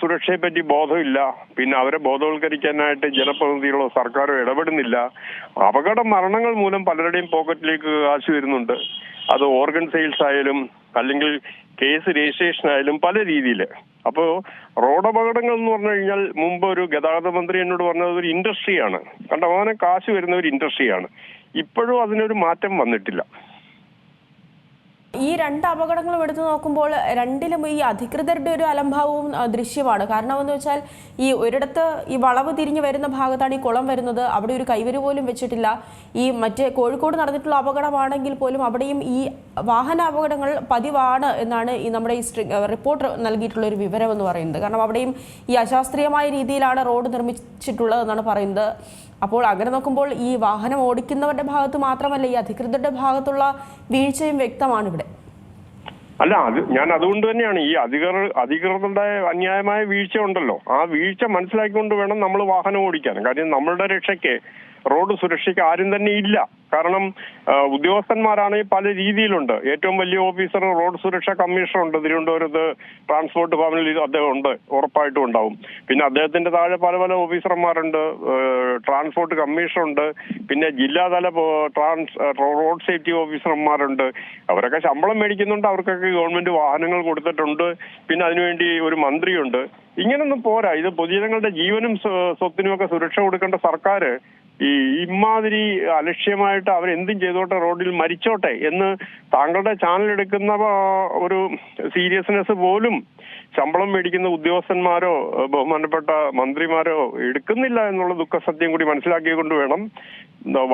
സുരക്ഷയെ പറ്റി ബോധമില്ല. പിന്നെ അവരെ ബോധവൽക്കരിക്കാനായിട്ട് ജനപ്രതിനിധികളോ സർക്കാരോ ഇടപെടുന്നില്ല. അപകട മരണങ്ങൾ മൂലം പലരുടെയും പോക്കറ്റിലേക്ക് കാശ് വരുന്നുണ്ട്. അത് ഓർഗൻ സെയിൽസ് ആയാലും അല്ലെങ്കിൽ കേസ് രജിസ്ട്രേഷൻ ആയാലും പല രീതിയിൽ അപ്പോ റോഡ് അപകടങ്ങൾ എന്ന് പറഞ്ഞു കഴിഞ്ഞാൽ മുമ്പ് ഒരു ഗതാഗത മന്ത്രി എന്നോട് പറഞ്ഞത് ഒരു ഇൻഡസ്ട്രിയാണ്. കണ്ടമാനം കാശ് വരുന്ന ഒരു ഇൻഡസ്ട്രിയാണ്. ഇപ്പോഴും അതിനൊരു മാറ്റം വന്നിട്ടില്ല. ഈ രണ്ട് അപകടങ്ങളും എടുത്തു നോക്കുമ്പോൾ രണ്ടിലും ഈ അധികൃതരുടെ ഒരു അലംഭാവവും ദൃശ്യമാണ്. കാരണം എന്ന് വെച്ചാൽ ഈ ഒരിടത്ത് ഈ വളവ് തിരിഞ്ഞു വരുന്ന ഭാഗത്താണ് ഈ കുളം വരുന്നത്. അവിടെ ഒരു കൈവരി പോലും വെച്ചിട്ടില്ല. ഈ മറ്റേ കോഴിക്കോട് നടന്നിട്ടുള്ള അപകടമാണെങ്കിൽ പോലും അവിടെയും ഈ വാഹന അപകടങ്ങൾ പതിവാണ് എന്നാണ് ഈ നമ്മുടെ ഈ റിപ്പോർട്ടർ റിപ്പോർട്ട് നൽകിയിട്ടുള്ള ഒരു വിവരം എന്ന് പറയുന്നത്. കാരണം അവിടെയും ഈ അശാസ്ത്രീയമായ രീതിയിലാണ് റോഡ് നിർമ്മിച്ചിട്ടുള്ളത് എന്നാണ് പറയുന്നത്. അപ്പോൾ അങ്ങനെ നോക്കുമ്പോൾ ഈ വാഹനം ഓടിക്കുന്നവരുടെ ഭാഗത്ത് മാത്രമല്ല ഈ അധികൃതരുടെ ഭാഗത്തുള്ള വീഴ്ചയും വ്യക്തമാണ് ഇവിടെ അല്ല അത് ഞാൻ അതുകൊണ്ട് തന്നെയാണ്. ഈ അധികൃത അധികൃതരുടെ അന്യായമായ വീഴ്ച ഉണ്ടല്ലോ. ആ വീഴ്ച മനസ്സിലാക്കിക്കൊണ്ട് വേണം നമ്മൾ വാഹനം ഓടിക്കാൻ. കാര്യം നമ്മളുടെ രക്ഷയ്ക്ക് റോഡ് സുരക്ഷയ്ക്ക് ആരും തന്നെ ഇല്ല. കാരണം ഉദ്യോഗസ്ഥന്മാരാണെങ്കിൽ പല രീതിയിലുണ്ട്. ഏറ്റവും വലിയ ഓഫീസർ റോഡ് സുരക്ഷാ കമ്മീഷണർ ഉണ്ട് തിരുവനന്തപുരത്ത് ട്രാൻസ്പോർട്ട് ഭവനിൽ അദ്ദേഹം ഉണ്ട് ഉറപ്പായിട്ടും ഉണ്ടാവും. പിന്നെ അദ്ദേഹത്തിന്റെ താഴെ പല പല ഓഫീസർമാരുണ്ട്. ട്രാൻസ്പോർട്ട് കമ്മീഷണർ ഉണ്ട് പിന്നെ ജില്ലാതല ട്രാൻസ് റോഡ് സേഫ്റ്റി ഓഫീസർമാരുണ്ട്. അവരൊക്കെ ശമ്പളം മേടിക്കുന്നുണ്ട്. അവർക്കൊക്കെ ഗവൺമെന്റ് വാഹനങ്ങൾ കൊടുത്തിട്ടുണ്ട്. പിന്നെ അതിനുവേണ്ടി ഒരു മന്ത്രിയുണ്ട്. ഇങ്ങനൊന്നും പോരാ. ഇത് പൊതുജനങ്ങളുടെ ജീവനും സ്വത്തിനുമൊക്കെ സുരക്ഷ കൊടുക്കേണ്ട സർക്കാർ ഈ ഇമാതിരി അലക്ഷ്യമായിട്ട് അവരെന്തും ചെയ്തോട്ടെ റോഡിൽ മരിച്ചോട്ടെ എന്ന് താങ്കളുടെ ചാനൽ എടുക്കുന്ന ഒരു സീരിയസ്നെസ് പോലും ശമ്പളം മേടിക്കുന്ന ഉദ്യോഗസ്ഥന്മാരോ ബഹുമാനപ്പെട്ട മന്ത്രിമാരോ എടുക്കുന്നില്ല എന്നുള്ള ദുഃഖസത്യം കൂടി മനസ്സിലാക്കിക്കൊണ്ട് വേണം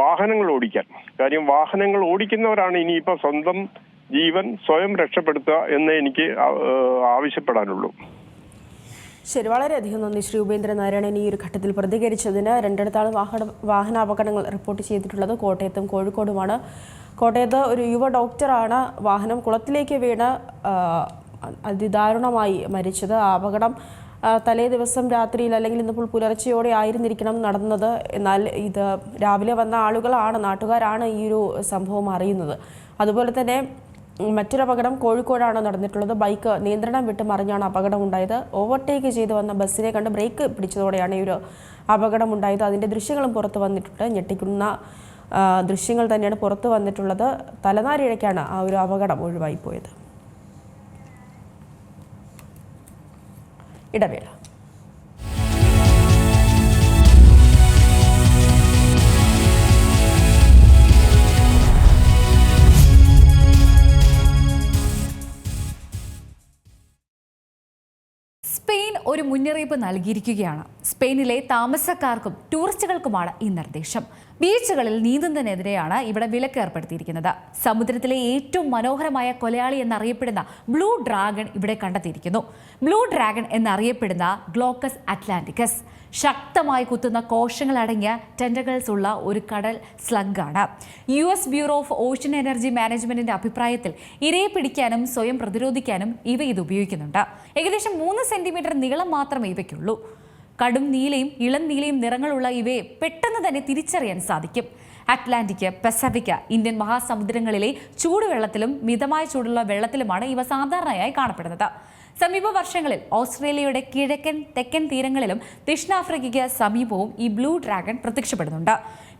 വാഹനങ്ങൾ ഓടിക്കാൻ. കാര്യം വാഹനങ്ങൾ ഓടിക്കുന്നവരാണ് ഇനിയിപ്പോ സ്വന്തം ജീവൻ സ്വയം രക്ഷപ്പെടുത്തുക എന്ന് എനിക്ക് ആവശ്യപ്പെടാനുള്ളൂ. ശരി വളരെയധികം നന്ദി ശ്രീ ഉപേന്ദ്രനാരായണൻ ഈ ഒരു ഘട്ടത്തിൽ പ്രതികരിച്ചതിന്. രണ്ടിടത്താണ് വാഹന വാഹനാപകടങ്ങൾ റിപ്പോർട്ട് ചെയ്തിട്ടുള്ളത്. കോട്ടയത്തും കോഴിക്കോടുമാണ്. കോട്ടയത്ത് ഒരു യുവ ഡോക്ടറാണ് വാഹനം കുളത്തിലേക്ക് വീണ് അതിദാരുണമായി മരിച്ചത്. ആ അപകടം തലേ ദിവസം രാത്രിയിൽ അല്ലെങ്കിൽ ഇന്നിപ്പോൾ പുലർച്ചയോടെ ആയിരുന്നിരിക്കണം നടന്നത്. എന്നാൽ ഇത് രാവിലെ വന്ന ആളുകളാണ് നാട്ടുകാരാണ് ഈ ഒരു സംഭവം അറിയുന്നത്. അതുപോലെ തന്നെ മറ്റൊരു അപകടം കോഴിക്കോടാണ് നടന്നിട്ടുള്ളത്. ബൈക്ക് നിയന്ത്രണം വിട്ട് മറിഞ്ഞാണ് അപകടം ഉണ്ടായത് ഓവർടേക്ക് ചെയ്ത് വന്ന ബസ്സിനെ കണ്ട് ബ്രേക്ക് പിടിച്ചതോടെയാണ് ഈ ഒരു അപകടം ഉണ്ടായത് അതിന്റെ ദൃശ്യങ്ങളും പുറത്ത് വന്നിട്ടുണ്ട്. ഞെട്ടിക്കുന്ന ദൃശ്യങ്ങൾ തന്നെയാണ് പുറത്ത് വന്നിട്ടുള്ളത്. തലനാരിഴയ്ക്കാണ് ആ ഒരു അപകടം ഒഴിവായിപ്പോയത്. ഇടവേള. ഒരു മുന്നറിയിപ്പ് നൽകിയിരിക്കുകയാണ്. സ്പെയിനിലെ താമസക്കാർക്കും ടൂറിസ്റ്റുകൾക്കുമാണ് ഈ നിർദ്ദേശം. ബീച്ചുകളിൽ നീന്തുന്നതിനെതിരെയാണ് ഇവിടെ വിലക്ക് ഏർപ്പെടുത്തിയിരിക്കുന്നത്. സമുദ്രത്തിലെ ഏറ്റവും മനോഹരമായ കൊലയാളി എന്നറിയപ്പെടുന്ന ബ്ലൂ ഡ്രാഗൺ ഇവിടെ കണ്ടെത്തിയിരിക്കുന്നു. ബ്ലൂ ഡ്രാഗൺ എന്നറിയപ്പെടുന്ന ഗ്ലോക്കസ് അറ്റ്ലാന്റിക്കസ്. ശക്തമായി കുത്തുന്ന കോശങ്ങളടങ്ങിയ ടെൻഡകൾസ് ഉള്ള ഒരു കടൽ സ്ലഗാണ് U S bureau of ocean energy മാനേജ്മെന്റിന്റെ അഭിപ്രായത്തിൽ ഇരയെ പിടിക്കാനും സ്വയം പ്രതിരോധിക്കാനും ഇവ ഇത് ഉപയോഗിക്കുന്നുണ്ട്. ഏകദേശം മൂന്ന് സെന്റിമീറ്റർ നീളം മാത്രമേ ഇവയ്ക്കുള്ളൂ. കടും നീലയും ഇളം നീലയും നിറങ്ങളുള്ള ഇവയെ പെട്ടെന്ന് തന്നെ തിരിച്ചറിയാൻ സാധിക്കും. അറ്റ്ലാന്റിക് പസഫിക് ഇന്ത്യൻ മഹാസമുദ്രങ്ങളിലെ ചൂടുവെള്ളത്തിലും മിതമായ ചൂടുള്ള വെള്ളത്തിലുമാണ് ഇവ സാധാരണയായി കാണപ്പെടുന്നത്. സമീപ വർഷങ്ങളിൽ ഓസ്ട്രേലിയയുടെ കിഴക്കൻ തെക്കൻ തീരങ്ങളിലും ദക്ഷിണാഫ്രിക്കയ്ക്ക് സമീപവും ഈ ബ്ലൂ ഡ്രാഗൺ പ്രത്യക്ഷപ്പെടുന്നുണ്ട്.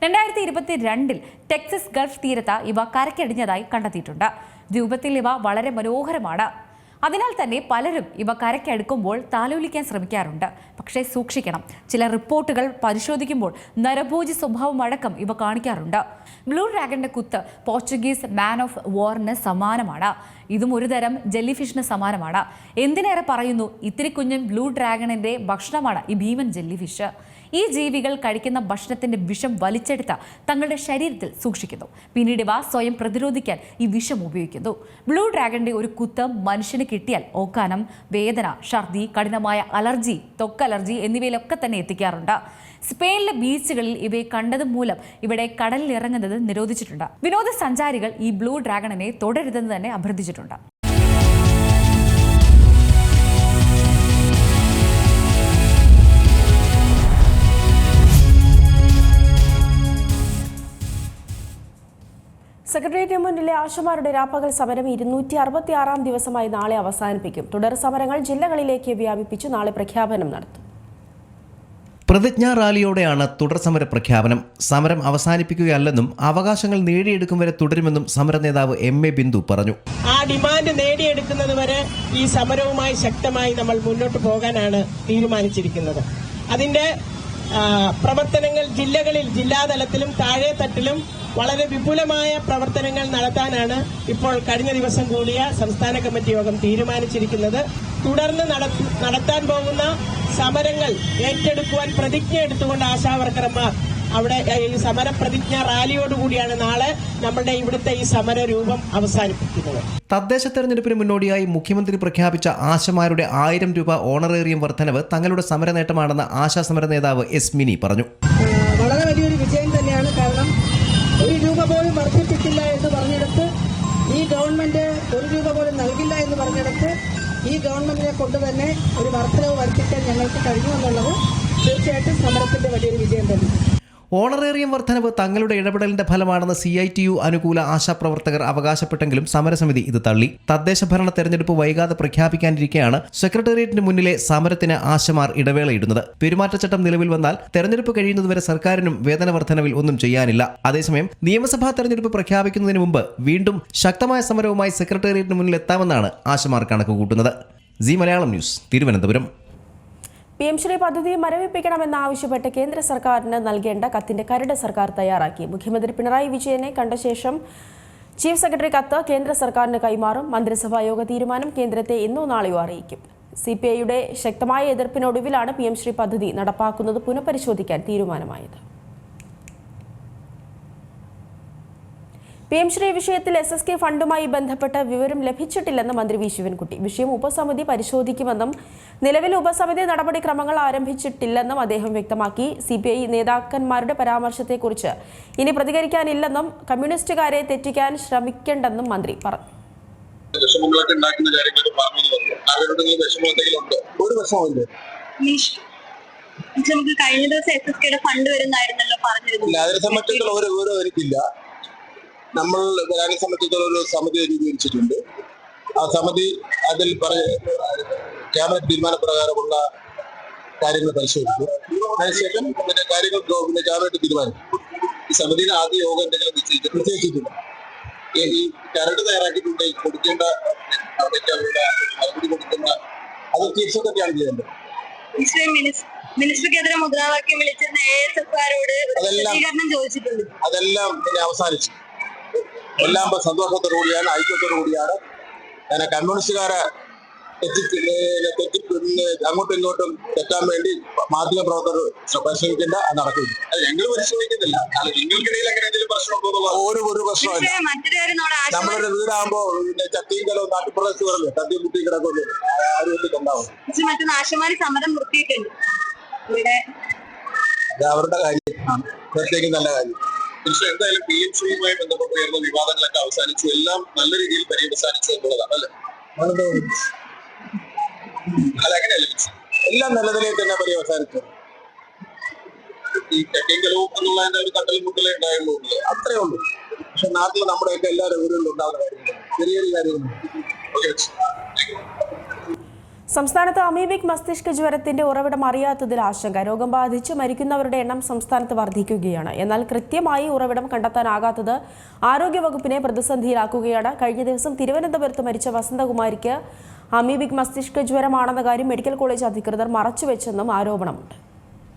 രണ്ടായിരത്തി ഇരുപത്തി രണ്ടിൽ ടെക്സസ് ഗൾഫ് തീരത്ത് ഇവ കരക്കടിഞ്ഞതായി കണ്ടെത്തിയിട്ടുണ്ട്. രൂപത്തിൽ ഇവ വളരെ മനോഹരമാണ്. അതിനാൽ തന്നെ പലരും ഇവ കരയ്ക്കടുക്കുമ്പോൾ താലോലിക്കാൻ ശ്രമിക്കാറുണ്ട്. പക്ഷേ സൂക്ഷിക്കണം. ചില റിപ്പോർട്ടുകൾ പരിശോധിക്കുമ്പോൾ നരഭോജി സ്വഭാവം അടക്കം ഇവ കാണിക്കാറുണ്ട്. ബ്ലൂ ഡ്രാഗണിന്റെ കുത്ത് പോർച്ചുഗീസ് മാൻ ഓഫ് വാറിന് സമാനമാണ്. ഇതും ഒരു തരം ജെല്ലി ഫിഷിന് സമാനമാണ്. എന്തിനേറെ പറയുന്നു? ഇത്തിരി കുഞ്ഞൻ ബ്ലൂ ഡ്രാഗണിന്റെ ഭക്ഷണമാണ് ഈ ഭീമൻ ജെല്ലി ഫിഷ് ഈ ജീവികൾ കഴിക്കുന്ന ഭക്ഷണത്തിന്റെ വിഷം വലിച്ചെടുത്ത തങ്ങളുടെ ശരീരത്തിൽ സൂക്ഷിക്കുന്നു. പിന്നീട് ഇവ സ്വയം പ്രതിരോധിക്കാൻ ഈ വിഷം ഉപയോഗിക്കുന്നു. ബ്ലൂ ഡ്രാഗന്റെ ഒരു കുത്ത് മനുഷ്യന് കിട്ടിയാൽ ഓക്കാനം വേദന ഛർദി കഠിനമായ അലർജി തൊക്ക അലർജി എന്നിവയിലൊക്കെ തന്നെ എത്തിക്കാറുണ്ട്. സ്പെയിനിലെ ബീച്ചുകളിൽ ഇവയെ കണ്ടത് മൂലം ഇവിടെ കടലിൽ ഇറങ്ങുന്നത് നിരോധിച്ചിട്ടുണ്ട്. വിനോദസഞ്ചാരികൾ ഈ ബ്ലൂ ഡ്രാഗണിനെ തുടരുതെന്ന് തന്നെ അഭ്യർത്ഥിച്ചിട്ടുണ്ട്. സെക്രട്ടേറിയറ്റിന് മുന്നിലെ ആശമാരുടെ രാപ്പകൽ സമരം ഇരുന്നൂറ്റി അറുപത്തി ആറാം ദിവസമായി നാളെ അവസാനിപ്പിക്കും. തുടർ സമരങ്ങൾ ജില്ലകളിലേക്ക് വ്യാപിപ്പിച്ച് നാളെ പ്രഖ്യാപനം നടത്തും. പ്രതിജ്ഞാ റാലിയോടെയാണ് തുടർ സമര പ്രഖ്യാപനം. സമരം അവസാനിപ്പിക്കുകയല്ലെന്നും അവകാശങ്ങൾ നേടിയെടുക്കും വരെ തുടരുമെന്നും സമര നേതാവ് എം എ ബിന്ദു പറഞ്ഞു. ആ ഡിമാൻഡ് നേടിയെടുക്കുന്നത് വരെ ഈ സമരവുമായി ശക്തമായി നമ്മൾ മുന്നോട്ട് പോകാനാണ് തീരുമാനിച്ചിരിക്കുന്നത്. അതിന്റെ പ്രവർത്തനങ്ങൾ ജില്ലകളിൽ ജില്ലാതലത്തിലും താഴെ തട്ടിലും വളരെ വിപുലമായ പ്രവർത്തനങ്ങൾ നടത്താനാണ് ഇപ്പോൾ കഴിഞ്ഞ ദിവസം കൂടിയ സംസ്ഥാന കമ്മിറ്റി യോഗം തീരുമാനിച്ചിരിക്കുന്നത്. തുടർന്ന് നടത്താൻ പോകുന്ന സമരങ്ങൾ ഏറ്റെടുക്കുവാൻ പ്രതിജ്ഞ എടുത്തുകൊണ്ട് ആശാവർക്കർമാർ അവിടെ ഈ സമര പ്രതിജ്ഞ റാലിയോടുകൂടിയാണ് നാളെ നമ്മുടെ ഇവിടുത്തെ ഈ സമര രൂപം അവസാനിപ്പിക്കുന്നത്. തദ്ദേശ തെരഞ്ഞെടുപ്പിന് മുന്നോടിയായി മുഖ്യമന്ത്രി പ്രഖ്യാപിച്ച ആശമാരുടെ ആയിരം രൂപ ഓണറേറിയം വർധനവ് തങ്ങളുടെ സമര നേട്ടമാണെന്ന് ആശാ സമര നേതാവ് എസ് മിനി പറഞ്ഞു. വളരെ വലിയൊരു വിജയം തന്നെയാണ് കാരണം ഒരു രൂപ പോലും വർദ്ധിപ്പിക്കില്ല എന്ന് പറഞ്ഞെടുത്ത് ഈ ഗവൺമെന്റ് ഒരു രൂപ പോലും നൽകില്ല എന്ന് പറഞ്ഞെടുത്ത് ഈ ഗവൺമെന്റിനെ കൊണ്ട് തന്നെ ഒരു വർധനവ് വർദ്ധിക്കാൻ ഞങ്ങൾക്ക് കഴിഞ്ഞു എന്നുള്ളത് തീർച്ചയായിട്ടും സമരത്തിന്റെ വലിയൊരു വിജയം തന്നെ ഓണറേറിയം വർധനവ് തങ്ങളുടെ ഇടപെടലിന്റെ ഫലമാണെന്ന് സി ഐ ടി യു അനുകൂല ആശാപ്രവർത്തകർ അവകാശപ്പെട്ടെങ്കിലും സമരസമിതി ഇത് തള്ളി. തദ്ദേശ ഭരണ തെരഞ്ഞെടുപ്പ് വൈകാതെ പ്രഖ്യാപിക്കാനിരിക്കെയാണ് സെക്രട്ടേറിയറ്റിന് മുന്നിലെ സമരത്തിന് ആശമാർ ഇടവേളയിടുന്നത്. പെരുമാറ്റച്ചട്ടം നിലവിൽ വന്നാൽ തെരഞ്ഞെടുപ്പ് കഴിയുന്നതുവരെ സർക്കാരിനും വേതന വർധനവിൽ ഒന്നും ചെയ്യാനില്ല. അതേസമയം നിയമസഭാ തെരഞ്ഞെടുപ്പ് പ്രഖ്യാപിക്കുന്നതിന് മുമ്പ് വീണ്ടും ശക്തമായ സമരവുമായി സെക്രട്ടേറിയറ്റിന് മുന്നിൽ എത്താമെന്നാണ് ആശമാർ കണക്കുകൂട്ടുന്നത്. G Malayalam news Thiruvananthapuram. P M Shri പദ്ധതി മരവിപ്പിക്കണമെന്നാവശ്യപ്പെട്ട് കേന്ദ്ര സർക്കാരിന് നൽകേണ്ട കത്തിന്റെ കരട് സർക്കാർ തയ്യാറാക്കി. മുഖ്യമന്ത്രി പിണറായി വിജയനെ കണ്ട ശേഷം ചീഫ് സെക്രട്ടറി കത്ത് കേന്ദ്ര സർക്കാരിന് കൈമാറും. മന്ത്രിസഭാ യോഗ തീരുമാനം കേന്ദ്രത്തെ ഇന്നോ നാളെയോ അറിയിക്കും. സി പി ഐയുടെ ശക്തമായ എതിർപ്പിനൊടുവിലാണ് പി എം ശ്രീ പദ്ധതി നടപ്പാക്കുന്നത് പുനഃപരിശോധിക്കാൻ തീരുമാനമായത്. പി എം ശ്രീ വിഷയത്തിൽ എസ് എസ് കെ ഫണ്ടുമായി ബന്ധപ്പെട്ട വിവരം ലഭിച്ചിട്ടില്ലെന്ന് മന്ത്രി വി ശിവൻകുട്ടി. വിഷയം ഉപസമിതി പരിശോധിക്കുമെന്നും നിലവിൽ ഉപസമിതി നടപടിക്രമങ്ങൾ ആരംഭിച്ചിട്ടില്ലെന്നും അദ്ദേഹം വ്യക്തമാക്കി. സി പി ഐ നേതാക്കന്മാരുടെ പരാമർശത്തെക്കുറിച്ച് ഇനി പ്രതികരിക്കാനില്ലെന്നും കമ്മ്യൂണിസ്റ്റുകാരെ തെറ്റിക്കാൻ ശ്രമിക്കേണ്ടെന്നും മന്ത്രി പറഞ്ഞു. വിഷമങ്ങളൊക്കെ ഉണ്ടാക്കുന്ന പറഞ്ഞു ഉണ്ടോ? ഒരു വിഷമമില്ല നമുക്ക് കഴിഞ്ഞ ദിവസം എസ് എസ് കെയുടെ ഫണ്ട് വരുന്നായിരുന്നല്ലോ പറഞ്ഞിരുന്നത്. ഇല്ല അതിനെ സംബന്ധിച്ചിടത്തോളം ഒരു വിവരം എനിക്കില്ല നമ്മൾ അതിനെ സംബന്ധിച്ചിടത്തോളം ഒരു സമിതി രൂപീകരിച്ചിട്ടുണ്ട്. ആ സമിതി അതിൽ പറ ക്യാബിനറ്റ് തീരുമാനപ്രകാരമുള്ള കാര്യങ്ങൾ പരിശോധിക്കും അതിനുശേഷം പിന്നെ കാര്യങ്ങൾ പിന്നെ ക്യാബിനറ്റ് തീരുമാനിക്കും ഈ സമിതിയുടെ ആദ്യ യോഗം എന്തെങ്കിലും നിശ്ചയിച്ചു നിശ്ചയിച്ചിട്ടില്ല ഈ കരട് തയ്യാറാക്കിയിട്ടുണ്ട്. ഈ കൊടുക്കേണ്ട അവിടേക്ക് അവരുടെ മറുപടി കൊടുക്കുന്ന അത് തീർച്ചയായിട്ടൊക്കെയാണ് ചെയ്യേണ്ടത്. മുസ്ലിം മിനിസ് മിനിസ്റ്റർക്കെതിരെ മുദ്രാവാക്യം വിളിച്ചിരുന്ന എ എസ് എഫുകാരോട് അതെല്ലാം- വിശദീകരണം ചോദിച്ചിട്ടുണ്ട്. അതെല്ലാം പിന്നെ അവസാനിച്ചു. എല്ലാം സന്തോഷത്തോടു കൂടിയാണ് ഐക്യത്തോടു കൂടിയാണ്. അങ്ങനെ കമ്മ്യൂണിസ്റ്റുകാരെ തെറ്റി ഏഹ് തെറ്റി അങ്ങോട്ടും ഇങ്ങോട്ടും തെറ്റാൻ വേണ്ടി മാധ്യമ പ്രവർത്തകർ പരിശ്രമിക്കേണ്ട അത് നടക്കില്ല. ഞങ്ങൾ പരിശ്രമിക്കുന്നില്ല. അല്ല നിങ്ങൾക്കിടയിൽ അങ്ങനെ എന്തെങ്കിലും പ്രശ്നമുണ്ടോ ഒരു ഒരു പ്രശ്നമില്ല നമ്മളൊരു വീടാകുമ്പോ ചത്തിയും ചട്ടിയും കലവും പറഞ്ഞു തട്ടിയും കുട്ടിയും കിടക്കുന്നു ആരും എത്തിട്ടുണ്ടാവും സമരം നിർത്തിയിട്ടുണ്ട്. അത് അവരുടെ കാര്യം. പ്രത്യേകിച്ച് നല്ല കാര്യം. പക്ഷെ എന്തായാലും പി എം ശ്രീയുമായി ബന്ധപ്പെട്ട് ഉയർന്ന വിവാദങ്ങളൊക്കെ അവസാനിച്ചു. എല്ലാം നല്ല രീതിയിൽ പര്യവസാനിച്ചു എന്നുള്ളതാണ് അല്ലേ? അതങ്ങനെയല്ല എല്ലാം നല്ലതിനെ തന്നെ പര്യവസാനിച്ചു ഈ തെക്കെങ്കിലും എന്നുള്ളതിന്റെ ഒരു തട്ടൽ മുട്ടലേ ഉണ്ടായുള്ളൂ. അത്രേ ഉള്ളൂ. പക്ഷെ നാട്ടിൽ നമ്മുടെയൊക്കെ എല്ലാ വീടുകളിലും ഉണ്ടാകുന്ന കാര്യങ്ങൾ ചെറിയ ചെറിയ കാര്യങ്ങൾ സംസ്ഥാനത്ത് അമീബിക് മസ്തിഷ്ക ജ്വരത്തിന്റെ ഉറവിടം അറിയാത്തതിൽ ആശങ്ക. രോഗം ബാധിച്ച് മരിക്കുന്നവരുടെ എണ്ണം സംസ്ഥാനത്ത് വർദ്ധിക്കുകയാണ്. എന്നാൽ കൃത്യമായി ഉറവിടം കണ്ടെത്താനാകാത്തത് ആരോഗ്യവകുപ്പിനെ പ്രതിസന്ധിയിലാക്കുകയാണ്. കഴിഞ്ഞ ദിവസം തിരുവനന്തപുരത്ത് മരിച്ച വസന്തകുമാരിക്ക് അമീബിക് മസ്തിഷ്ക ജ്വരമാണെന്ന കാര്യം മെഡിക്കൽ കോളേജ് അധികൃതർ മറച്ചുവെച്ചെന്നും ആരോപണമുണ്ട്.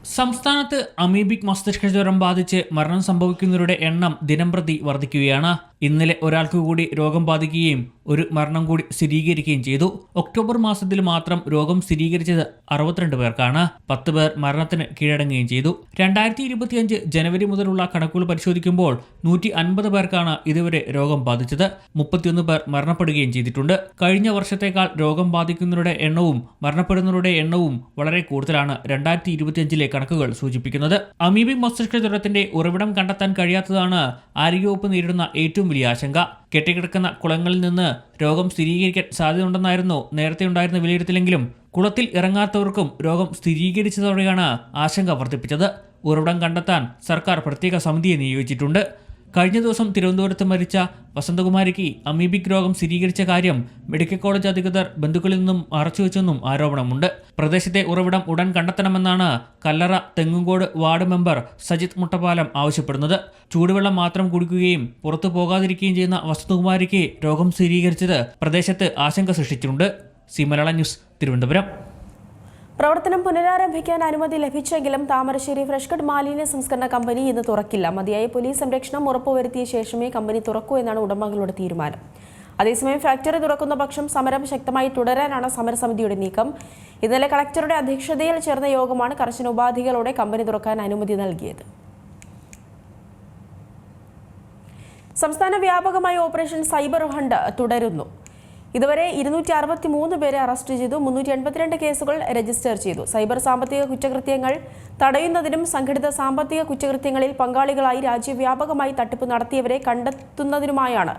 സംസ്ഥാനത്ത് അമീബിക് മസ്തിഷ്ക ജ്വരം ബാധിച്ച് മരണം സംഭവിക്കുന്നവരുടെ എണ്ണം ദിനംപ്രതി വർദ്ധിക്കുകയാണ്. ഇന്നലെ ഒരാൾക്ക് കൂടി രോഗം ബാധിക്കുകയും ഒരു മരണം കൂടി സ്ഥിരീകരിക്കുകയും ചെയ്തു. ഒക്ടോബർ മാസത്തിൽ മാത്രം രോഗം സ്ഥിരീകരിച്ചത് അറുപത്തിരണ്ട് പേർക്കാണ്. പത്ത് പേർ മരണത്തിന് കീഴടങ്ങുകയും ചെയ്തു. രണ്ടായിരത്തി ഇരുപത്തിയഞ്ച് ജനുവരി മുതലുള്ള കണക്കുകൾ പരിശോധിക്കുമ്പോൾ നൂറ്റി അൻപത് പേർക്കാണ് ഇതുവരെ രോഗം ബാധിച്ചത്. മുപ്പത്തിയൊന്ന് പേർ മരണപ്പെടുകയും ചെയ്തിട്ടുണ്ട്. കഴിഞ്ഞ വർഷത്തേക്കാൾ രോഗം ബാധിക്കുന്നവരുടെ എണ്ണവും മരണപ്പെടുന്നവരുടെ എണ്ണവും വളരെ കൂടുതലാണ് രണ്ടായിരത്തി ഇരുപത്തിയഞ്ചിലെ കണക്കുകൾ സൂചിപ്പിക്കുന്നത്. അമീബി മസ്തിഷ്ക ജ്വരത്തിന്റെ ഉറവിടം കണ്ടെത്താൻ കഴിയാത്തതാണ് ആരോഗ്യവകുപ്പ് നേരിടുന്ന ഏറ്റവും വലിയ ആശങ്ക. കെട്ടിക്കിടക്കുന്ന കുളങ്ങളിൽ നിന്ന് രോഗം സ്ഥിരീകരിക്കാൻ സാധ്യതയുണ്ടെന്നായിരുന്നു നേരത്തെ ഉണ്ടായിരുന്ന വിലയിരുത്തലെങ്കിലും കുളത്തിൽ ഇറങ്ങാത്തവർക്കും രോഗം സ്ഥിരീകരിച്ചതോടെയാണ് ആശങ്ക വർദ്ധിപ്പിച്ചത്. ഉറവിടം കണ്ടെത്താൻ സർക്കാർ പ്രത്യേക സമിതിയെ നിയോഗിച്ചിട്ടുണ്ട്. കഴിഞ്ഞ ദിവസം തിരുവനന്തപുരത്ത് മരിച്ച വസന്തകുമാരിക്ക് അമീബിക് രോഗം സ്ഥിരീകരിച്ച കാര്യം മെഡിക്കൽ കോളേജ് അധികൃതർ ബന്ധുക്കളിൽ നിന്നും മറച്ചുവെച്ചെന്നും ആരോപണമുണ്ട്. പ്രദേശത്തെ ഉറവിടം ഉടൻ കണ്ടെത്തണമെന്നാണ് കല്ലറ തെങ്ങുംകോട് വാർഡ് മെമ്പർ സജിത് മുട്ടപ്പാലം ആവശ്യപ്പെടുന്നത്. ചൂടുവെള്ളം മാത്രം കുടിക്കുകയും പുറത്തു പോകാതിരിക്കുകയും ചെയ്യുന്ന വസന്തകുമാരിക്ക് രോഗം സ്ഥിരീകരിച്ചത് പ്രദേശത്ത് ആശങ്ക സൃഷ്ടിച്ചിട്ടുണ്ട്. സി മലയാള ന്യൂസ് തിരുവനന്തപുരം. പ്രവർത്തനം പുനരാരംഭിക്കാൻ അനുമതി ലഭിച്ചെങ്കിലും താമരശ്ശേരി ഫ്രഷ്കട്ട് മാലിന്യ സംസ്കരണ കമ്പനി ഇന്ന് തുറക്കില്ല. മതിയായ പോലീസ് സംരക്ഷണം ഉറപ്പുവരുത്തിയ ശേഷമേ കമ്പനി തുറക്കൂ എന്നാണ് ഉടമകളുടെ തീരുമാനം. അതേസമയം ഫാക്ടറി തുറക്കുന്ന പക്ഷം സമരം ശക്തമായി തുടരാനാണ് സമരസമിതിയുടെ നീക്കം. ഇന്നലെ കളക്ടറുടെ അധ്യക്ഷതയിൽ ചേർന്ന യോഗമാണ് കർശന ഉപാധികളോടെ കമ്പനി തുറക്കാൻ അനുമതി നൽകിയത്. സംസ്ഥാന വ്യാപകമായ ഓപ്പറേഷൻ സൈബർ ഹണ്ട് തുടരുന്നു. ഇതുവരെ ഇരുന്നൂറ്റി അറുപത്തി മൂന്ന് പേരെ അറസ്റ്റ് ചെയ്തു മുന്നൂറ്റി എൺപത്തിരണ്ട് കേസുകൾ രജിസ്റ്റർ ചെയ്തു. സൈബർ സാമ്പത്തിക കുറ്റകൃത്യങ്ങൾ തടയുന്നതിനും സംഘടിത സാമ്പത്തിക കുറ്റകൃത്യങ്ങളിൽ പങ്കാളികളായി രാജ്യവ്യാപകമായി തട്ടിപ്പ് നടത്തിയവരെ കണ്ടെത്തുന്നതിനുമായാണ്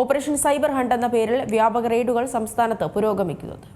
ഓപ്പറേഷൻ സൈബർ ഹണ്ട് എന്ന പേരിൽ വ്യാപക റെയ്ഡുകൾ സംസ്ഥാനത്ത് പുരോഗമിക്കുന്നത്.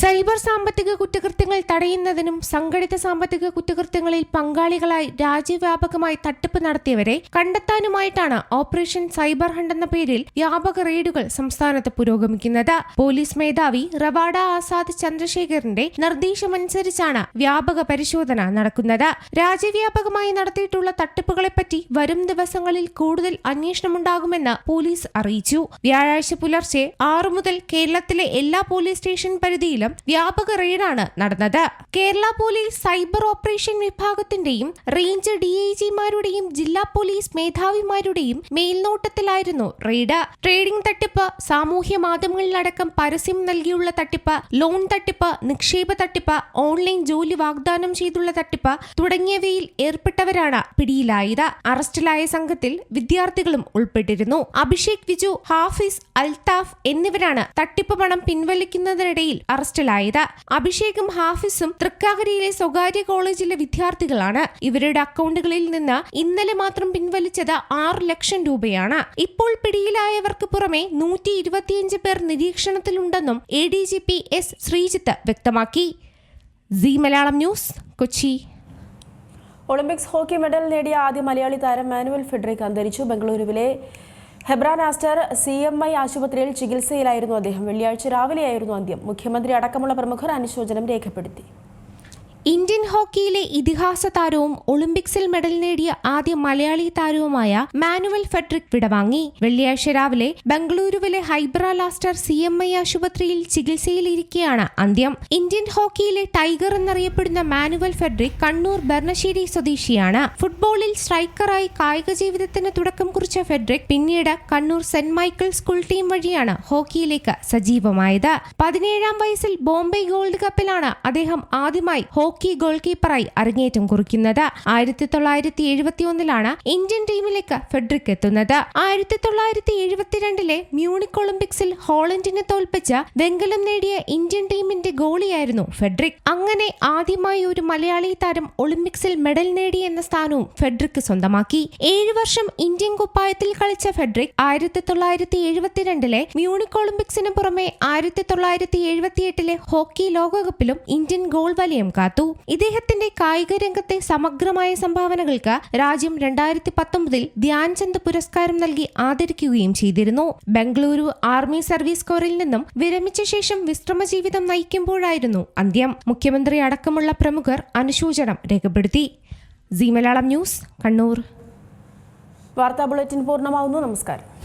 സൈബർ സാമ്പത്തിക കുറ്റകൃത്യങ്ങൾ തടയുന്നതിനും സംഘടിത സാമ്പത്തിക കുറ്റകൃത്യങ്ങളിൽ പങ്കാളികളായി രാജ്യവ്യാപകമായി തട്ടിപ്പ് നടത്തിയവരെ കണ്ടെത്താനുമായിട്ടാണ് ഓപ്പറേഷൻ സൈബർ ഹണ്ട് എന്ന പേരിൽ വ്യാപക റെയ്ഡുകൾ സംസ്ഥാനത്ത് പുരോഗമിക്കുന്നത്. പോലീസ് മേധാവി റവാഡ ആസാദ് ചന്ദ്രശേഖറിന്റെ നിർദ്ദേശമനുസരിച്ചാണ് വ്യാപക പരിശോധന നടക്കുന്നത്. രാജ്യവ്യാപകമായി നടത്തിയിട്ടുള്ള തട്ടിപ്പുകളെപ്പറ്റി വരും ദിവസങ്ങളിൽ കൂടുതൽ അന്വേഷണമുണ്ടാകുമെന്ന് പോലീസ് അറിയിച്ചു. വ്യാഴാഴ്ച പുലർച്ചെ ആറു മുതൽ കേരളത്തിലെ എല്ലാ പോലീസ് സ്റ്റേഷൻ പരിധിയിലും വ്യാപക റെയ്ഡാണ് നടന്നത്. കേരള പോലീസ് സൈബർ ഓപ്പറേഷൻ വിഭാഗത്തിന്റെയും റേഞ്ച് ഡി ഐ ജിമാരുടെയും ജില്ലാ പോലീസ് മേധാവിമാരുടെയും മേൽനോട്ടത്തിലായിരുന്നു റെയ്ഡ്. ട്രേഡിംഗ് തട്ടിപ്പ് സാമൂഹ്യ മാധ്യമങ്ങളിലടക്കം പരസ്യം നൽകിയുള്ള തട്ടിപ്പ് ലോൺ തട്ടിപ്പ് നിക്ഷേപ തട്ടിപ്പ് ഓൺലൈൻ ജോലി വാഗ്ദാനം ചെയ്തുള്ള തട്ടിപ്പ് തുടങ്ങിയവയിൽ ഏർപ്പെട്ടവരാണ് പിടിയിലായത്. അറസ്റ്റിലായ സംഘത്തിൽ വിദ്യാർത്ഥികളും ഉൾപ്പെട്ടിരുന്നു. അഭിഷേക് വിജു ഹാഫിസ് അൽതാഫ് എന്നിവരാണ് തട്ടിപ്പ് പണം പിൻവലിക്കുന്നതിനിടയിൽ അറസ്റ്റിലായത് അഭിഷേകും ഹാഫിസും തൃക്കാക്കരയിലെ സ്വകാര്യ കോളേജിലെ വിദ്യാർത്ഥികളാണ്. ഇവരുടെ അക്കൗണ്ടുകളിൽ നിന്ന് ഇന്നലെ മാത്രം പിൻവലിച്ചത് ആറ് ലക്ഷം രൂപയാണ്. ഇപ്പോൾ പിടിയിലായവർക്ക് പുറമെ നൂറ്റി ഇരുപത്തിയഞ്ച് പേർ നിരീക്ഷണത്തിലുണ്ടെന്നും A D G P S Sreejith വ്യക്തമാക്കി. C Malayalam news Kochi. Olympics hockey medal നേടിയ ആദ്യ മലയാളി താരം മാനുവൽ ഫെഡറിക് അന്തരിച്ചു. ബംഗളൂരുവിലെ ഹെബ്രാൻ ആസ്റ്റർ സി എം ഐ ആശുപത്രിയിൽ ചികിത്സയിലായിരുന്നു അദ്ദേഹം. വെള്ളിയാഴ്ച രാവിലെയായിരുന്നു അന്ത്യം. മുഖ്യമന്ത്രി അടക്കമുള്ള പ്രമുഖർ അനുശോചനം രേഖപ്പെടുത്തി. ഇന്ത്യൻ ഹോക്കിയിലെ ഇതിഹാസ താരവും ഒളിമ്പിക്സിൽ മെഡൽ നേടിയ ആദ്യ മലയാളി താരവുമായ മാനുവൽ ഫെഡ്രിക് വിടവാങ്ങി. വെള്ളിയാഴ്ച രാവിലെ ബംഗളൂരുവിലെ ഹൈബ്ര ലാസ്റ്റർ സി എം ഐ ആശുപത്രിയിൽ ചികിത്സയിലിരിക്കെയാണ് അന്ത്യം. ഇന്ത്യൻ ഹോക്കിയിലെ ടൈഗർ എന്നറിയപ്പെടുന്ന മാനുവൽ ഫെഡ്രിക് കണ്ണൂർ ബർണശ്ശേരി സ്വദേശിയാണ്. ഫുട്ബോളിൽ സ്ട്രൈക്കറായി കായിക ജീവിതത്തിന് തുടക്കം കുറിച്ച ഫെഡ്രിക് പിന്നീട് Kannur saint Michael school team വഴിയാണ് ഹോക്കിയിലേക്ക് സജീവമായത്. പതിനേഴാം വയസ്സിൽ ബോംബെ ഗോൾഡ് കപ്പിലാണ് അദ്ദേഹം ആദ്യമായി ഹോക്കി ഗോൾ കീപ്പറായി അരങ്ങേറ്റം കുറിക്കുന്നത്. ആയിരത്തി തൊള്ളായിരത്തി എഴുപത്തി ഒന്നിലാണ് ഇന്ത്യൻ ടീമിലേക്ക് ഫെഡറിക് എത്തുന്നത്. ആയിരത്തി തൊള്ളായിരത്തി എഴുപത്തിരണ്ടിലെ മ്യൂണിക് ഒളിമ്പിക്സിൽ ഹോളണ്ടിനെ തോൽപ്പിച്ച് വെങ്കലം നേടിയ ഇന്ത്യൻ ടീമിന്റെ ഗോളിയായിരുന്നു ഫെഡറിക് അങ്ങനെ ആദ്യമായി ഒരു മലയാളി താരം ഒളിമ്പിക്സിൽ മെഡൽ നേടി എന്ന സ്ഥാനവും ഫെഡറിക് സ്വന്തമാക്കി. ഏഴു വർഷം ഇന്ത്യൻ കുപ്പായത്തിൽ കളിച്ച ഫെഡറിക് ആയിരത്തി തൊള്ളായിരത്തി എഴുപത്തിരണ്ടിലെ മ്യൂണിക് ഒളിമ്പിക്സിന് പുറമെ ആയിരത്തി തൊള്ളായിരത്തി എഴുപത്തിയെട്ടിലെ ഹോക്കി ലോകകപ്പിലും ഇന്ത്യൻ ഗോൾ വലയം കാത്തു. ഇദ്ദേഹത്തിന്റെ കായിക രംഗത്തെ സമഗ്രമായ സംഭാവനകൾക്ക് രാജ്യം രണ്ടായിരത്തി പത്തൊമ്പതിൽ ധ്യാൻചന്ദ് പുരസ്കാരം നൽകി ആദരിക്കുകയും ചെയ്തിരുന്നു. ബംഗളൂരു ആർമി സർവീസ് കോറിൽ നിന്നും വിരമിച്ച ശേഷം വിശ്രമ ജീവിതം നയിക്കുമ്പോഴായിരുന്നു അന്ത്യം. മുഖ്യമന്ത്രി അടക്കമുള്ള പ്രമുഖർ അനുശോചനം രേഖപ്പെടുത്തി. ന്യൂസ് കണ്ണൂർ. വാർത്താ ബുള്ളറ്റിൻ പൂർണമാവുന്നു. നമസ്കാരം.